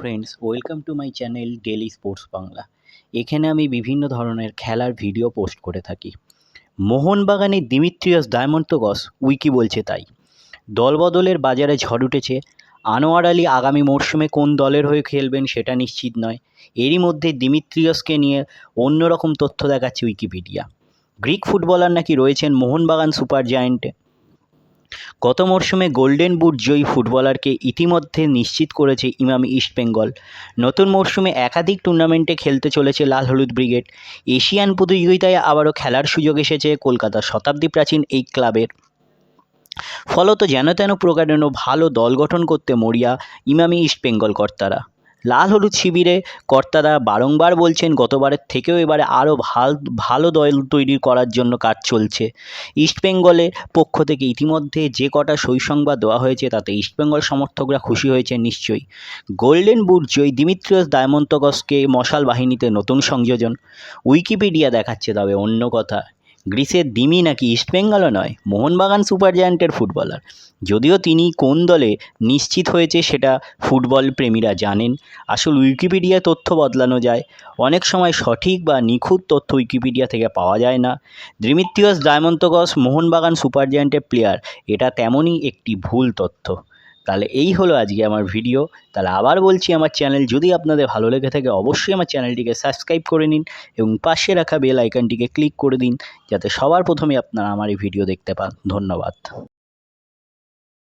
Friends welcome to my channel daily sports Bangla এখানে আমি বিভিন্ন ধরনের খেলার ভিডিও পোস্ট করে থাকি। মোহনবাগানের দিমিত্রিয়াস ডায়মন্টোগস উইকি বলছে তাই। দলবদলের বাজারে ঝড় উঠেছে। আনোয়ার আলী আগামী মরশুমে কোন দলের হয়ে খেলবেন সেটা নিশ্চিত নয়। এরই মধ্যে দিমিত্রিয়াসকে নিয়ে অন্যরকম তথ্য দেখাচ্ছে উইকিপিডিয়া গ্রিক ফুটবলার নাকি রয়েছেন মোহনবাগান সুপার জায়ান্টে গত মরশুমে গোল্ডেন বুট জয়ী ফুটবলারকে ইতিমধ্যে নিশ্চিত করেছে ইমামি ইস্টবেঙ্গল নতুন মরশুমে একাধিক টুর্নামেন্টে খেলতে চলেছে লাল হলুদ ব্রিগেড। এশিয়ান প্রতিযোগিতায় আবারও খেলার সুযোগ এসেছে কলকাতার শতাব্দী প্রাচীন এই ক্লাবের। ফলত যেন তেন প্রকারেণ ভালো দল গঠন করতে মরিয়া ইমামি ইস্টবেঙ্গল কর্তারা। লাল হলুদ শিবিরে কর্তারা বারংবার বলছেন, গতবারের থেকেও এবারে আরও ভালো, ভালো দল তৈরি করার জন্য কাজ চলছে। ইস্টবেঙ্গলের পক্ষ থেকে ইতিমধ্যে যে কটা সই সংবাদ দেওয়া হয়েছে, তাতে ইস্টবেঙ্গল সমর্থকরা খুশি হয়েছে নিশ্চয়ই। গোল্ডেন বুট জয়ী দিমিত্রিয়াস ডায়মন্তগসকে মশাল বাহিনীতে নতুন সংযোজন। উইকিপিডিয়া দেখাচ্ছে তবে অন্য কথা। গ্রিসের দিমি নাকি ইস্টবেঙ্গলও নয়, মোহনবাগান সুপার জায়ান্টের ফুটবলার। যদিও তিনি কোন দলে নিশ্চিত হয়েছে সেটা ফুটবল প্রেমীরা জানেন। আসল উইকিপিডিয়া তথ্য বদলানো যায়। অনেক সময় সঠিক বা নিখুঁত তথ্য উইকিপিডিয়া থেকে পাওয়া যায় না। দ্রিমিত্রিয়াস ডায়মন্তকস মোহনবাগান সুপার জায়ান্টের প্লেয়ার, এটা তেমনই একটি ভুল তথ্য। তাহলে এই হলো আজকে আমার ভিডিও তাহলে আবার বলছি আমার চ্যানেল যদি আপনাদের ভালো লেগে থাকে অবশ্যই আমার চ্যানেলটিকে সাবস্ক্রাইব করে নিন এবং পাশে রাখা বেল আইকনটিকে ক্লিক করে দিন, যাতে সবার প্রথমে আপনারা আমার এই ভিডিও দেখতে পান। ধন্যবাদ।